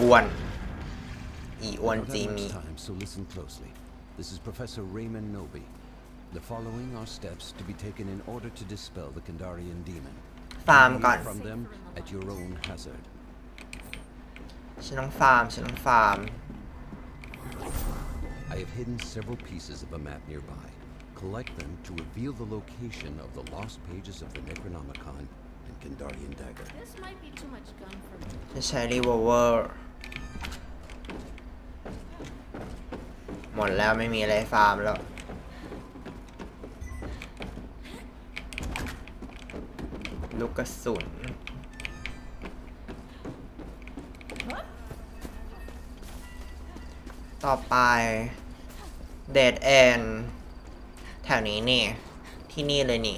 อ้วน อีอ้วน We don't จี have มี much time, so listen closely. This is Professor Raymond Nobi. The following are steps to be taken in order to dispel the Kandarian demon. ฟาร์มก่อน From them at your own hazard. ฉันต้องฟาร์ม ฉันต้องฟาร์ม I have hidden several pieces of a map nearby. Collect them to reveal the location of the lost pages of the Necronomicon and Kandarian dagger. This might be too much gun for me. ฉันใช้รีโวลเวอร์ มดแล้วไม่มีอะไรฟาร์มแล้ว ลูกกระสุนต่อไปเดดแอนแถวนี้นี่ ที่นี่เลยนี่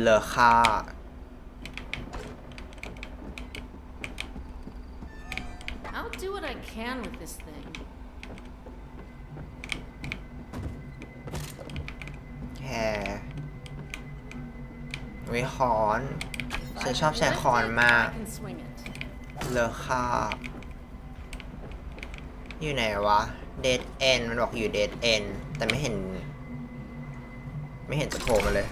เลอค่า do what I can with this thing. แค่วิคอนฉันชอบใช้คอนมาก I can swing it. เลอค่า อยู่ไหนวะเดดเอนมันบอกอยู่เดดเอนแต่ไม่เห็น ไม่เห็นจะโผล่มาเลย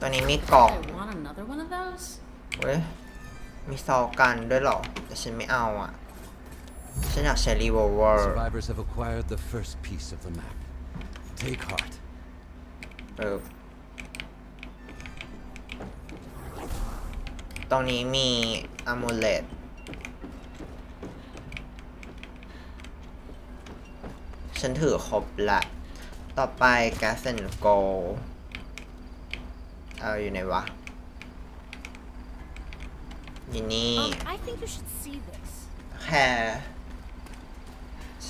ตอนนี้มีกล่อง I want another one of those. เว้ย มีซอกันด้วยเหรอ แต่ฉันไม่เอาอะ ฉันอยากใช้รีโวลเวอร์ Survivors have acquired the first piece of the map. Take heart. เออตรงนี้มีอะมูเลตฉันถือครบละ ต่อไปแกสเซนโกเอาอยู่ไหนวะอยู่นี่ Um, I think you should see this. แค่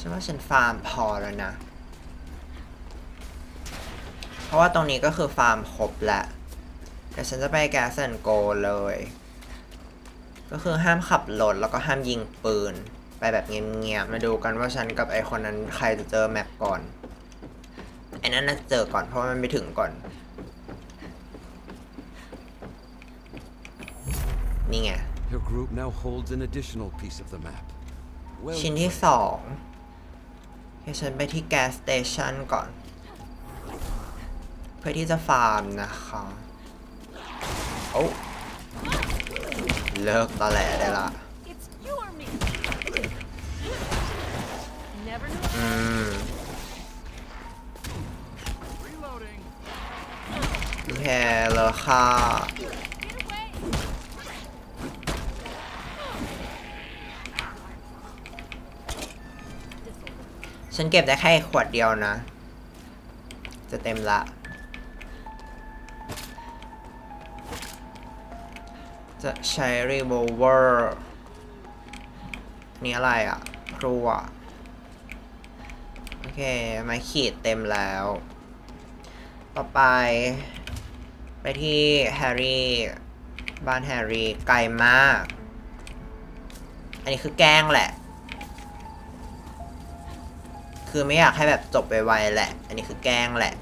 ฉันว่าฉันฟาร์มพอแล้วนะ เพราะว่าตรงนี้ก็คือฟาร์มครบแล้วเดี๋ยวฉันจะไปแกสเซนโกเลย ก็คือห้ามขับรถแล้วก็ห้ามยิงปืน ไปแบบเงียบๆ มาดูกันว่าฉันกับไอคนนั้นใครจะเจอแมปก่อน ไอ้นั่นน่าจะเจอก่อนเพราะว่ามันไปถึงก่อน นี่ไง Your group now holds an additional piece of the map. Well ชิ้นที่สอง ให้ฉันไปที่แก๊สสเตชันก่อน เพื่อที่จะฟาร์มนะคะ โอ้เลิกตอแหลได้ละอืมโอเคเลยค่ะ ฉันเก็บได้แค่ขวดเดียวนะ จะเต็มละ จะใช้รีโวเวอร์นี่อะไรอะ ครัว โอเค ไม้ขีดเต็มแล้ว ต่อไป ไปที่แฮร์รี่ บ้านแฮร์รี่ ไกลมาก อันนี้คือแกล้งแหละ คือไม่อยากให้แบบจบไปไวๆแหละ อันนี้คือแกล้งแหละ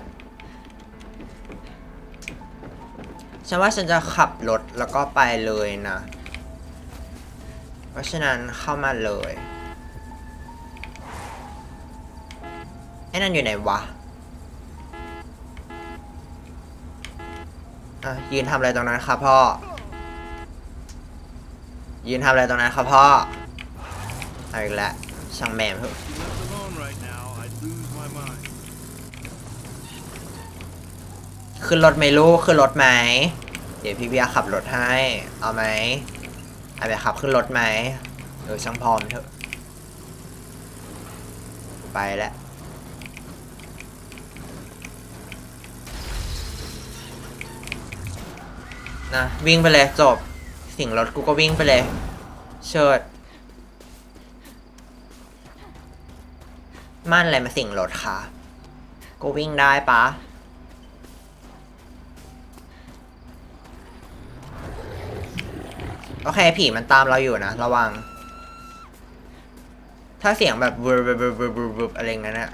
ฉันว่าฉันจะขับรถแล้วก็ไปเลยนะ เพราะฉะนั้นเข้ามาเลยไอ้นั่นอยู่ไหนวะอะยืนทำอะไรตรงนั้นครับพ่อ ยืนทำอะไรตรงนั้นครับพ่อเอาอีกแล้วช่างแม่มเถอะ ขึ้นรถไหมลูกขึ้นรถไหมเดี๋ยวพี่เบียขับรถให้ เอาไหมเอาไปขับขึ้นรถไหมเออช่างพร้อมเถอะ ไปแล้วนะวิ่งไปเลยจบ สิ่งรถกูก็วิ่งไปเลย เชิดมั่นอะไรมาสิ่งรถคะกูวิ่งได้ปะ โอเคผีมันตามเราอยู่นะ ระวัง ถ้าเสียงแบบวูบวูบวูบวูบวูบอะไรเงี้ยนะ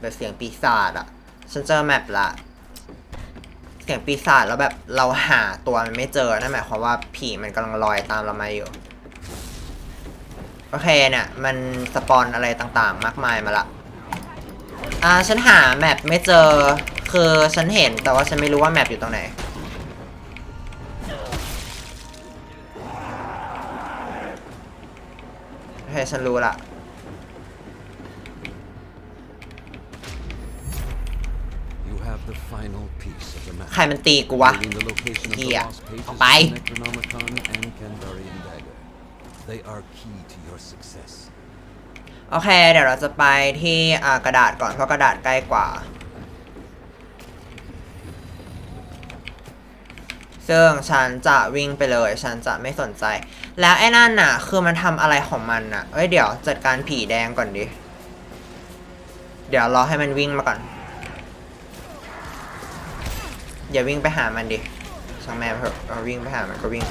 แบบเสียงปีศาจอะฉันเจอแมปละ เสียงปีศาจแล้วแบบเราหาตัวมันไม่เจอนั่นหมายความว่าผีมันกำลังลอยตามเรามาอยู่ โอเคเนี่ยมันสปอนอะไรต่างๆ มากมายมาละอ่าฉันหาแมปไม่เจอคือฉันเห็นแต่ว่าฉันไม่รู้ว่าแมปอยู่ตรงไหน โอเคฉันรู้ละ You have the final piece of the map. ใครมันตีกูวะ Revealing the location of the Here. lost pages of Bye. the Necronomicon and Kandarian dagger. They are key to your success. โอเค เดี๋ยวเราจะไปที่อ่ากระดาษก่อน เพราะกระดาษใกล้กว่า ซึ่งฉันจะวิ่งไปเลย ฉันจะไม่สนใจ แล้วไอ้นั่นน่ะ คือมันทำอะไรของมันน่ะเอ้ยเดี๋ยวจัดการผีแดงก่อนดิ เดี๋ยวรอให้มันวิ่งมาก่อน อย่าวิ่งไปหามันดิช่างแม่เถอะเอาวิ่งไปหามันก็วิ่ง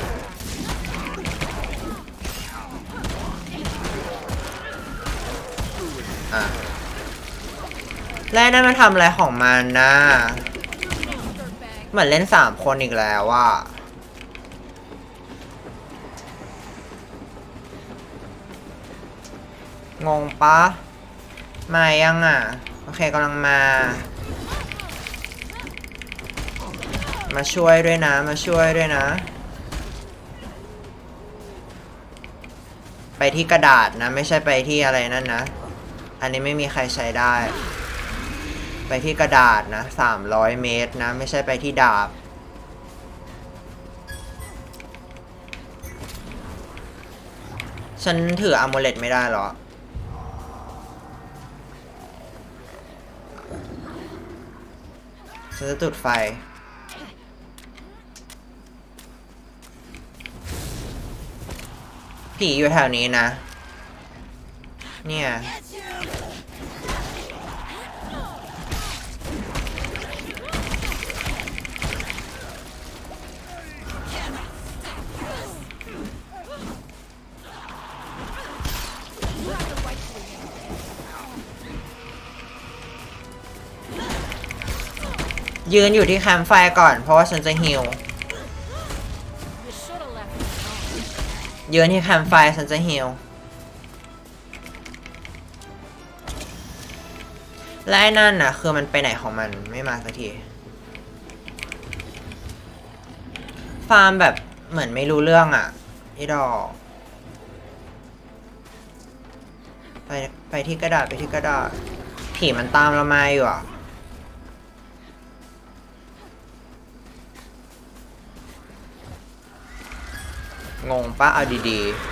อะแล้วไอ้นั่นมันทำอะไรของมันนะ เหมือนเล่นสามคนอีกแล้วว่างงปะมายังอะ โอเคกำลังมา มาช่วยด้วยนะ มาช่วยด้วยนะ ไปที่กระดาษนะ ไม่ใช่ไปที่อะไรนั่นนะ อันนี้ไม่มีใครใช้ได้ ไปที่กระดาษนะสามร้อยเมตรนะ ไม่ใช่ไปที่ดาบ ฉันถืออะโมเลตไม่ได้หรอ ฉันจะจุดไฟผีอยู่แถวนี้นะ เนี่ย ยืนอยู่ที่แคมป์ไฟก่อน เพราะว่าฉันจะฮิวยืนที่แคมป์ไฟฉันจะฮิวและไอ้นั่นน่ะ คือมันไปไหนของมันไม่มาสักที ฟาร์มแบบเหมือนไม่รู้เรื่องอะไอ้ดอก ไปไปที่กระดาษไปที่กระดาษ ผีมันตามเรามาอยู่อะ งงปะเอาดีๆ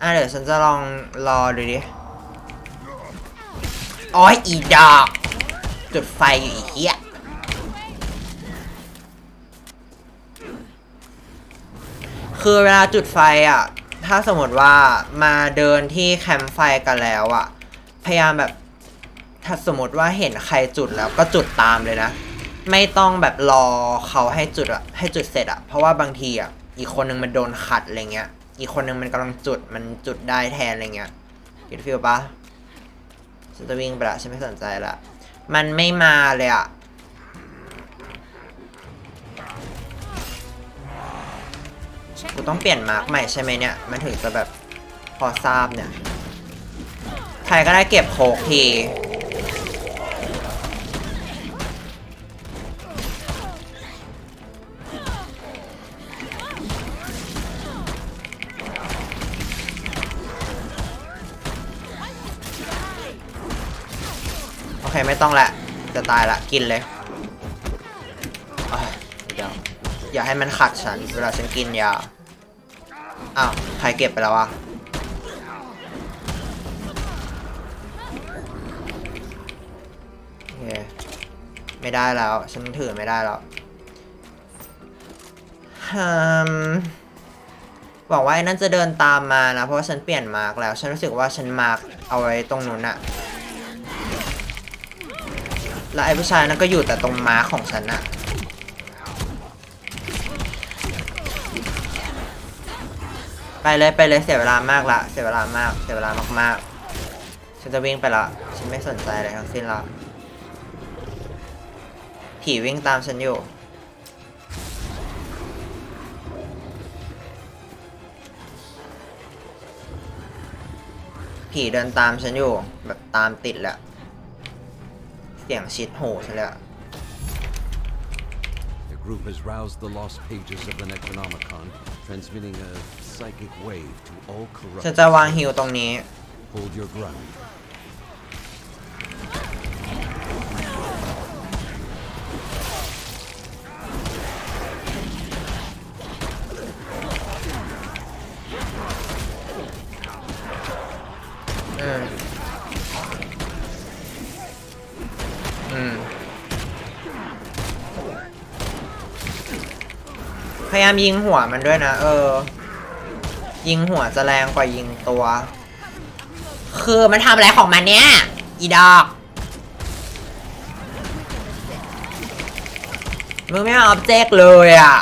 อะเดี๋ยวฉันจะลองรอดูดิอ๋อยอีดอก จุดไฟอยู่อีกเหี้ยคือเวลาจุดไฟอะ ถ้าสมมติว่ามาเดินที่แคมป์ไฟกันแล้วอะ พยายามแบบ ถ้าสมมติว่าเห็นใครจุดแล้วก็จุดตามเลยนะ ไม่ต้องแบบรอเขาให้จุดอะให้จุดเสร็จอะเพราะว่าบางทีอะอีกคนนึงมันโดนขัดอะไรเงี้ย อีกคนนึงมันกำลังจุดมันจุดได้แทนอะไรเงี้ยคิดฟิลปะฉันจะวิ่งไปละฉันไม่สนใจละมันไม่มาเลยอะกูต้องเปลี่ยนมาร์กใหม่ใช่ไหมเนี่ย มันถึงจะแบบพอทราบเนี่ย ใครก็ได้เก็บโคกที ต้องละ จะตายละกินเลยอะเดี๋ยวอย่าให้มันขัดฉัน เวลาฉันกินยา อ้าว ใครเก็บไปแล้วอะโอเคไม่ได้แล้ว ฉันถือไม่ได้แล้วฮึมหวังว่าไอ้นั่นจะเดินตามมานะ เพราะว่าฉันเปลี่ยนมาร์กแล้ว ฉันรู้สึกว่าฉันมาร์กเอาไว้ตรงนู้นอะ แล้วไอ้ผู้ชายนั่นก็อยู่แต่ตรงม้าของฉันอะไปเลยไปเลยเสียเวลามากละเสียเวลามาก เสียเวลามากๆ ฉันจะวิ่งไปละ ฉันไม่สนใจอะไรทั้งสิ้นละผีวิ่งตามฉันอยู่ผีเดินตามฉันอยู่แบบตามติดแหละ เสียงชิดหูฉันเลยอะ The group has roused the lost pages of the Necronomicon, transmitting a psychic wave to all ฉัน corrupt. จะวางฮิวตรงนี้ Hold your ground. อืม ยายามยิงหัวมันด้วยนะ เออ ยิงหัวจะแรงกว่ายิงตัว คือมันทำอะไรของมันเนี่ย อีดอกมึงไม่เอาออบเจกต์เลยอะ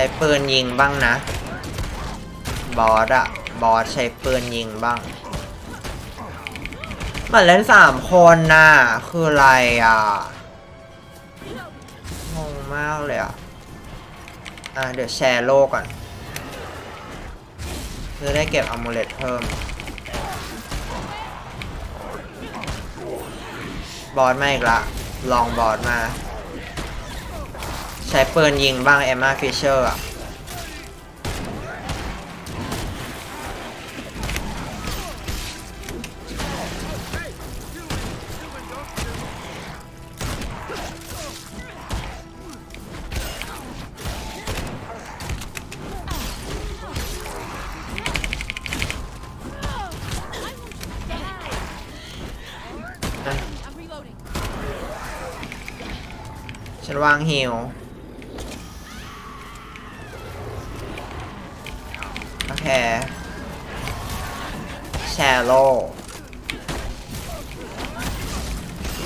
ช้ปืนยิงบ้างนะ บอสอะบอสใช้ปืนยิงบ้างมันเล่นสามคนน่ะ คืออะไรอะ งงมากเลยอะ อะ เดี๋ยวแชร์โลกก่อนจะได้เก็บอมูเลตเพิ่ม บอสมาอีกละ ลองบอสมา ใช้ปืนยิงบ้างเอมมาฟิชเชอร์อะ I'm reloading. ฉันวางฮิว แชร์โล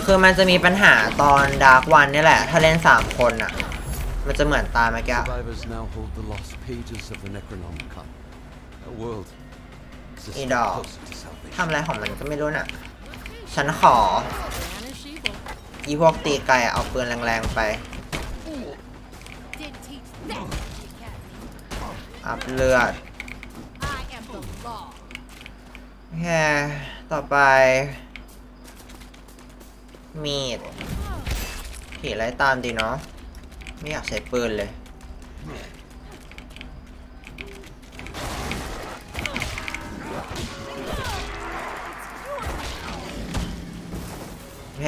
คือมันจะมีปัญหาตอนดาร์กวันนี่แหละ ถ้าเล่น 3 คนอะ มันจะเหมือนตาเมื่อกี้ Survivors now hold the lost pages of the Necronomicon. A world just Hey, dog. closer to salvation. ทำอะไรของมันก็ไม่รู้น่ะ ฉันขอ Vanish evil. อีพวกตีไก่อะเอาปืนแรงๆไป Did teach that, Academy. อัพเลือด I am the law. โอเคต่อไป มีดผีไล่ตามดีเนาะไม่อยากใช้ปืนเลยโอเค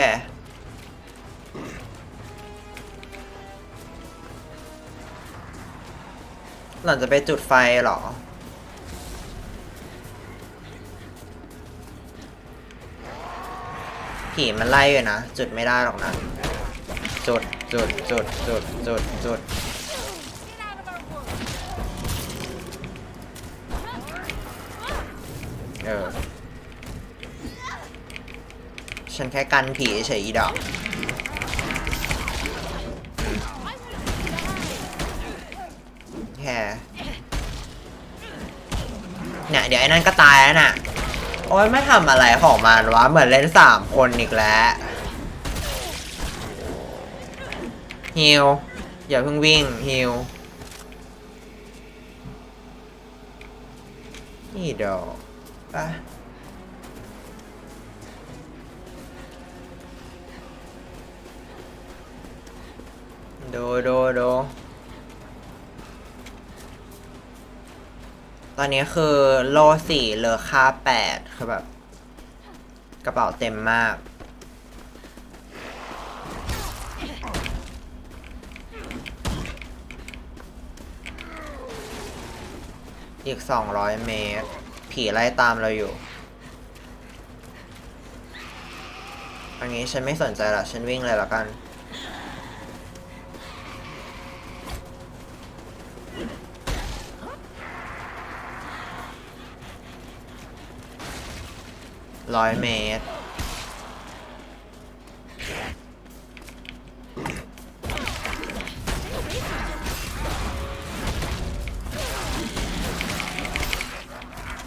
หล่อนจะไปจุดไฟเหรอ ผีมันไล่อยู่นะ จุดไม่ได้หรอกนะ จุดจุดจุดจุดจุดจุดเออ ฉันแค่กันผีเฉยอีดอกแค่เนี่ยเดี๋ยวไอ้นั่นก็ตายแล้วน่ะ โอ้ยไม่ทำอะไรของมันวะ เหมือนเล่นสามคนอีกแล้วฮิวอย่าเพิ่งวิ่งฮิวนี่ดอกปะดูดูดู ตอนนี้คือโลสี่เหลือค่าแปดคือแบบ กระเป๋าเต็มมาก อีก200เมตร ผีไล่ตามเราอยู่ อันนี้ฉันไม่สนใจละฉันวิ่งเลยละกัน ร้อยเมตร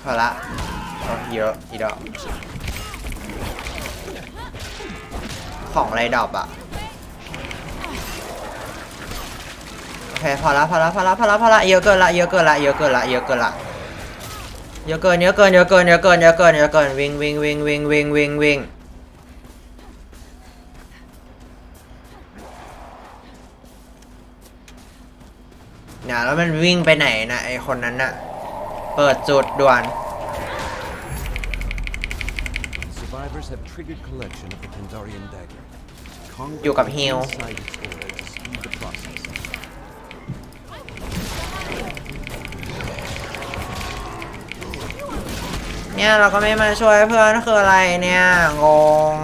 พอละโอเยอะอีดอก ของอะไรดอปอะโอเคพอละพอละพอละพอละพอละเยอะเกินละเยอะเกินละเยอะเกินละเยอะเกินละ เยอะเกินเยอะเกินเยอะเกินเยอะเกินเยอะเกินเยอะเกินวิ่งวิ่งวิ่งวิ่งวิ่งวิ่งวิ่งเนี่ยแล้วมันวิ่งไปไหนนะไอคนนั้นน่ะเปิดจุดด่วน Survivors have triggered collection of the Kandarian dagger. Congregate อยู่กับ Heal inside เนี่ยเราก็ไม่มาช่วยเพื่อนคืออะไรเนี่ย งง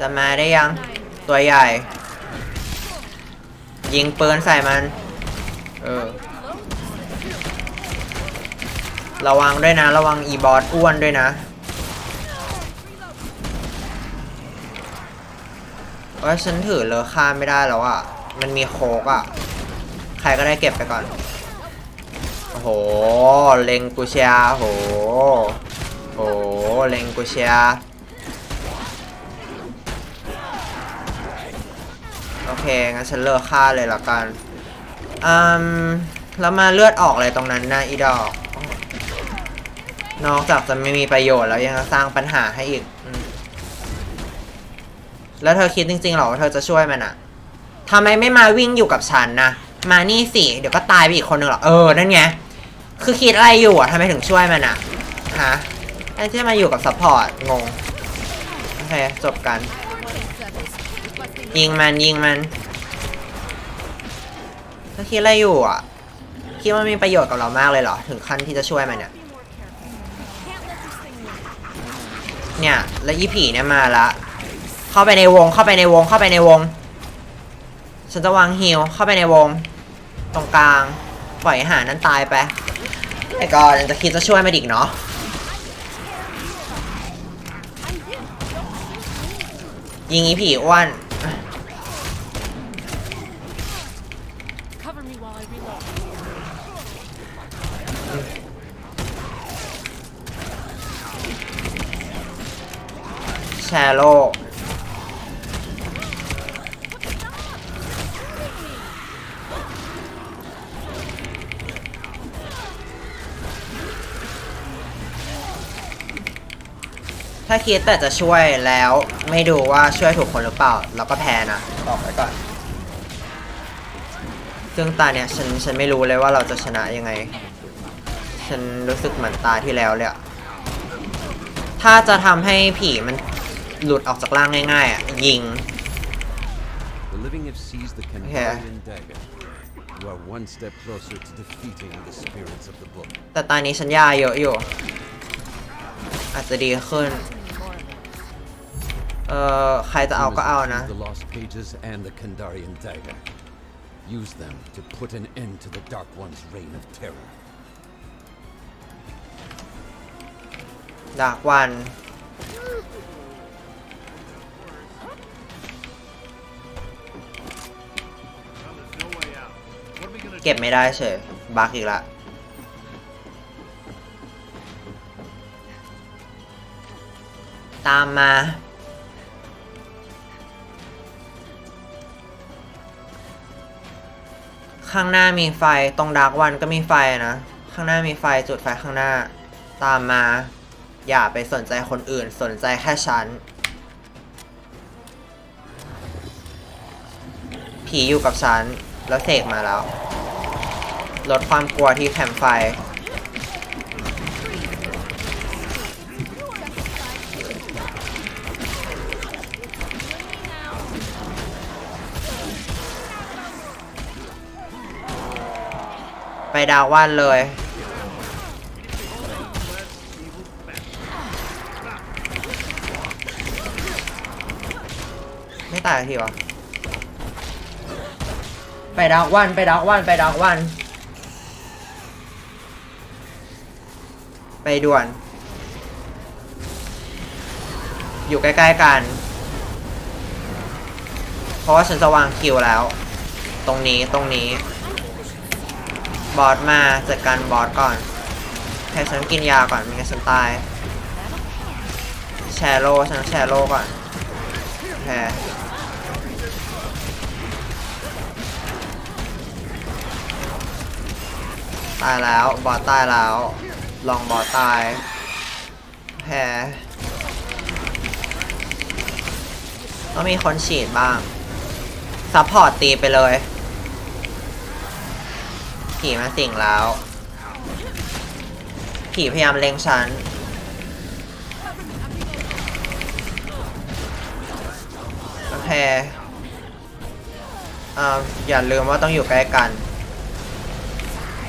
จะมาได้ยัง ตัวใหญ่ ยิงปืนใส่มัน เออ ระวังด้วยนะ ระวังอีบอสอ้วนด้วยนะ ว่าฉันถือเลอค่าไม่ได้แล้วอะ มันมีโคกอะ ใครก็ได้เก็บไปก่อน โอ้โห เล็งกูเชียร์โห โห เล็งกูเชียโอเค งั้นฉันเลิกฆ่าเลยละกัน อืม แล้วมาเลือดออกอะไรตรงนั้นนะอีดอก นอกจากจะไม่มีประโยชน์แล้วยังสร้างปัญหาให้อีก อืม แล้วเธอคิดจริงๆหรอว่าเธอจะช่วยมันอะทำไมไม่มาวิ่งอยู่กับฉันนะ มานี่สิ เดี๋ยวก็ตายไปอีกคนหนึ่งหรอก เออ นั่นไง คือคิดอะไรอยู่อะทำไมถึงช่วยมันอะฮะไอ้ที่มาอยู่กับซัพพอร์ต งง โอเค จบกัน ยิงมันยิงมันเธอคิดอะไรอยู่อะคิดว่ามีประโยชน์กับเรามากเลยเหรอ ถึงขั้นที่จะช่วยมันเนี่ยเนี่ย แล้วอีผีเนี่ยมาละ เข้าไปในวง เข้าไปในวง เข้าไปในวง ฉันจะวางฮิลเข้าไปในวง ตรงกลาง ปล่อยหานั้นตายไปไอ้ก็ยังจะคิดจะช่วยไมันอีกเนาะ ยิงอีผีอ้วนแชร์โลก ถ้าคิดแต่จะช่วยแล้วไม่ดูว่าช่วยถูกคนหรือเปล่า เราก็แพ้นะบอกไว้ก่อน ซึ่งตาเนี่ยฉันฉันไม่รู้เลยว่าเราจะชนะยังไง ฉันรู้สึกเหมือนตาที่แล้วเลยอะถ้าจะทำให้ผีมันหลุดออกจากร่างง่ายๆอะยิง The living have seized the Kandarian dagger. You are one step closer to defeating the spirits of the book. แต่ตอนนี้ฉันยาเยอะอยู่อาจจะดีขึ้น เอ่อใครจะเอาก็เอานะ The lost pages and the Kandarian dagger. Use them to put an end to the Dark One's reign of terror. ดากวัน Well, there's no way out. What are we gonna เก็บไม่ได้เฉยบักอีกละตามมา ข้างหน้ามีไฟตรงดาร์กวันก็มีไฟนะ ข้างหน้ามีไฟจุดไฟข้างหน้า ตามมา อย่าไปสนใจคนอื่นสนใจแค่ฉัน ผีอยู่กับฉัน แล้วเสกมาแล้ว ลดความกลัวที่แคมไฟ ดาววันเลย ไม่ตายทีวะไปดอกวันไปดอกวันไปดอกวันไปด่วน อยู่ใกล้ๆกัน เพราะว่าฉันจะวางคิวแล้ว ตรงนี้ตรงนี้ บอสมาจัดการบอสก่อนให้ฉันกินยาก่อนไม่งั้นฉันตาย แชร์โลฉันแชร์โลก่อนโอเคตายแล้ว บอสตายแล้ว ลองบอสตายแพ้ต้องมีคนฉีดบ้างซัพพอร์ตตีไปเลย ผีมาสิงแล้ว ผีพยายามเล็งฉัน โอเคเอ่ออย่าลืมว่าต้องอยู่ใกล้กัน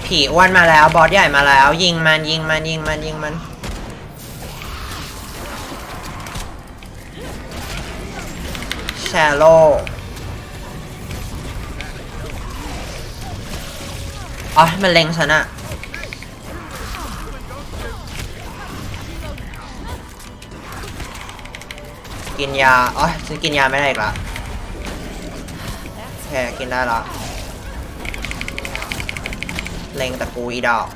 ผีอ้วนมาแล้วบอสใหญ่มาแล้ว ยิงมันยิงมันยิงมันยิงมันแชโล อ๋อมันเล็งฉันอะกินยาอ๋อฉันกินยาไม่ได้อีกละแค่กินได้ละเล็งแต่กูอีดอก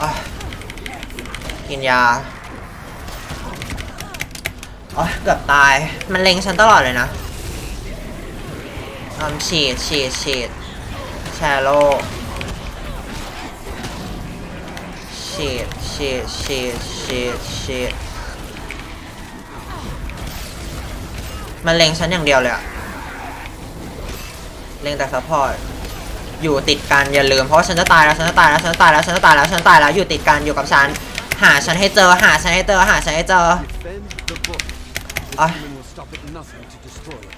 อกินยาอ๋อเกือบตาย มันเล็งฉันตลอดเลยนะ อมฉีดฉีดฉีดแชโลฉีดฉีดฉีดฉีดฉีดมันเล็งฉันอย่างเดียวเลยอะเล่นแต่ซัพพอร์ตอยู่ติดกันอย่าลืมเพราะว่าฉันจะตายแล้วฉันจะตายแล้วฉันจะตายแล้วฉันจะตายแล้วฉันจะตายแล้วอยู่ติดกันอยู่กับฉันหาฉันให้เจอหาฉันให้เจอหาฉันให้เจอ Defend the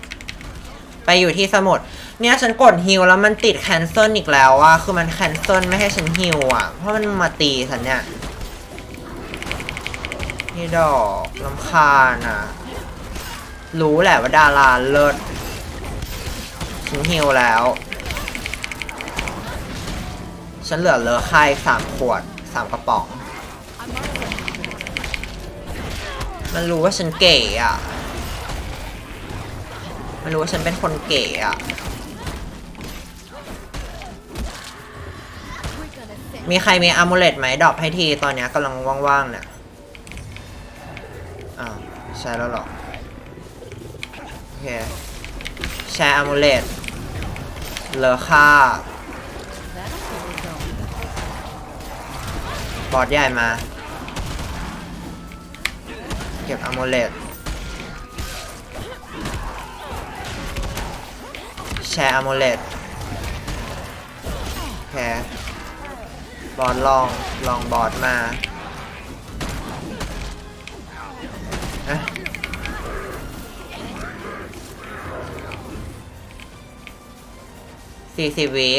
ไปอยู่ที่สมุด เนี่ยฉันกดฮิวแล้วมันติดแคนเซิลอีกแล้วอะคือมันแคนเซิลไม่ให้ฉันฮิวอะเพราะมันมาตีฉันเนี่ยนี่ดอกลำคาญอะรู้แหละว่าดาราเลิศฉันฮิวแล้ว ฉันเหลือเลอค่ายสามขวดสามกระป๋อง มันรู้ว่าฉันเก๋อะ มันรู้ว่าฉันเป็นคนเก๋อะมีใครมีอะมูเลตไหมดรอปให้ทีตอนเนี้ยกำลังว่างๆเนี่ยอ้าวใช่แล้วหรอ โอเคแชร์อะมูเลตเหลือค่าบอสใหญ่มา เก็บอะมูเลต แชร์อะมูเลตโอเคบอสลองลองบอสมาเอ๊ะสี่สิบวิ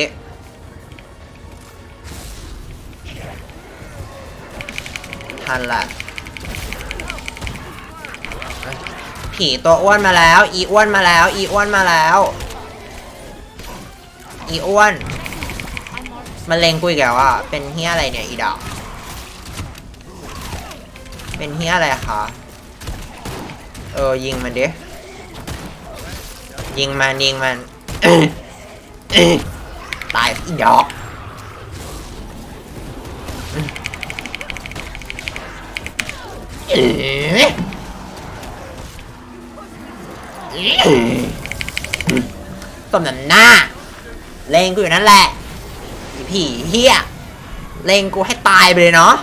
ทันละ ผีตัวอ้วนมาแล้ว อีอ้วนมาแล้ว อีอ้วนมาแล้ว อีอ้วนมันเลงกูอีกแล้วอะเป็นเฮียอะไรเนี่ยอีดอกเป็นเฮียอะไรคะเออยิงมันดิยิงมันยิงมันตายอีดอกเอ๋สมน้ำหน้า เลงกูอยู่นั่นแหละอีผีเฮียเลงกูให้ตายไปเลยเนาะ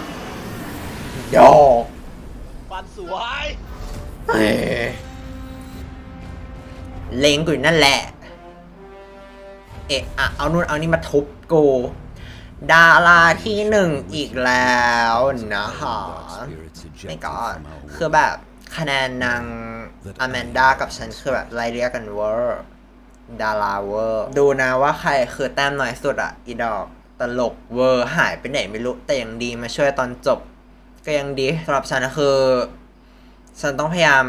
โยกปันสวยเอ้ยเลงกูอยู่นั่นแหละ เอะอะเอานู่นเอานี่มาทุบกูดาราที่หนึ่งอีกแล้วนะฮะ Spirits ไม่ ejected ก่อน from our คือแบบคะแนนนางอแมนดากับฉันคือแบบไล่เรียกกันเวอร์ ดาราเวอร์ ดูนะว่าใครคือแต้มน้อยสุดอะอีดอก ตลกเวอร์หายไปไหนไม่รู้ แต่ยังดีมาช่วยตอนจบ ก็ยังดีสำหรับฉันนะคือ ฉันต้องพยายาม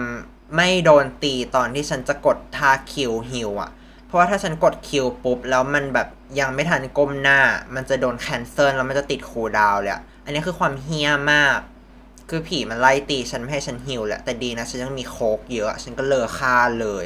ไม่โดนตีตอนที่ฉันจะกดท่าคิวฮิวอะเพราะว่าถ้าฉันกดคิวปุ๊บ แล้วมันแบบยังไม่ทันก้มหน้า มันจะโดนแคนเซิลแล้วมันจะติดคูดาวเลยอะอันนี้คือความเฮี้ยมาก คือผีมันไล่ตีฉันไม่ให้ฉันฮิวแหละแต่ดีนะฉันยังมีโคกเยอะ ฉันก็เลอค่าเลย